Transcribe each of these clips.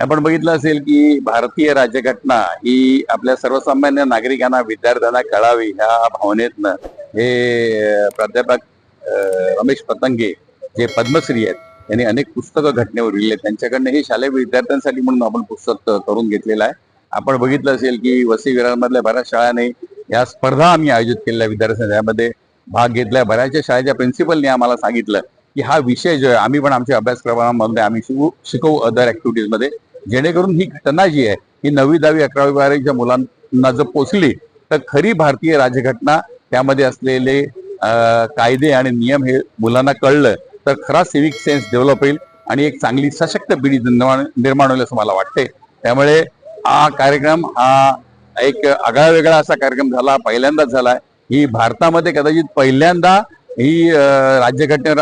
आपण बघितलं असेल की भारतीय राज्यघटना ही आपल्या सर्वसामान्य नागरिकांना विद्यार्थ्यांना कळावी ह्या भावनेतनं हे प्राध्यापक रमेश पतंगे जे पद्मश्री आहेत यांनी अनेक पुस्तकं घटनेवर लिहिले त्यांच्याकडनं हे शालेय विद्यार्थ्यांसाठी म्हणून आपण पुस्तक करून घेतलेलं आहे. आपण बघितलं असेल की वसई विरारमधल्या बऱ्याच शाळांनी या स्पर्धा आम्ही आयोजित केलेल्या विद्यार्थ्यांसाठी. यामध्ये भाग घेतलाय. बऱ्याचशा शाळेच्या प्रिन्सिपलने आम्हाला सांगितलं की हा विषय जो आहे आम्ही पण आमच्या अभ्यासक्रमामध्ये आम्ही शिकू शिकवू अदरमध्ये. जेणेकरून ही घटना जी आहे ही नववी दहावी अकरावी बारावीच्या मुलांना जर पोचली तर खरी भारतीय राज्यघटना त्यामध्ये असलेले कायदे आणि नियम हे मुलांना कळलं तर खरा सिविक सेन्स डेव्हलप होईल आणि एक चांगली सशक्त पिढी निर्माण निर्माण होईल असं मला वाटते त्यामुळे हा कार्यक्रम हा एक आगळा वेगळा असा कार्यक्रम झाला पहिल्यांदाच झाला ही भारतामध्ये कदाचित पहिल्यांदा ही राज्यघटनेवर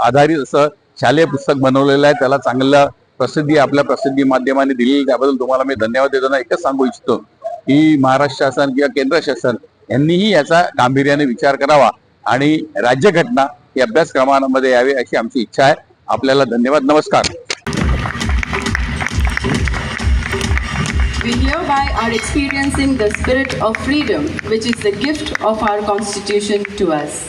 आधारित असं शालेय पुस्तक बनवलेलं आहे. त्याला चांगलं प्रसिद्धी आपल्या प्रसिद्धी माध्यमाने दिलेली त्याबद्दल तुम्हाला मी धन्यवाद देताना एकच सांगू इच्छितो की महाराष्ट्र शासन किंवा केंद्र शासन यांनीही याचा गांभीर्याने विचार करावा आणि राज्यघटना ही अभ्यासक्रमांमध्ये यावी अशी आमची इच्छा आहे. आपल्याला धन्यवाद. नमस्कार. We hereby are experiencing the spirit of freedom, which is the gift of our Constitution to us.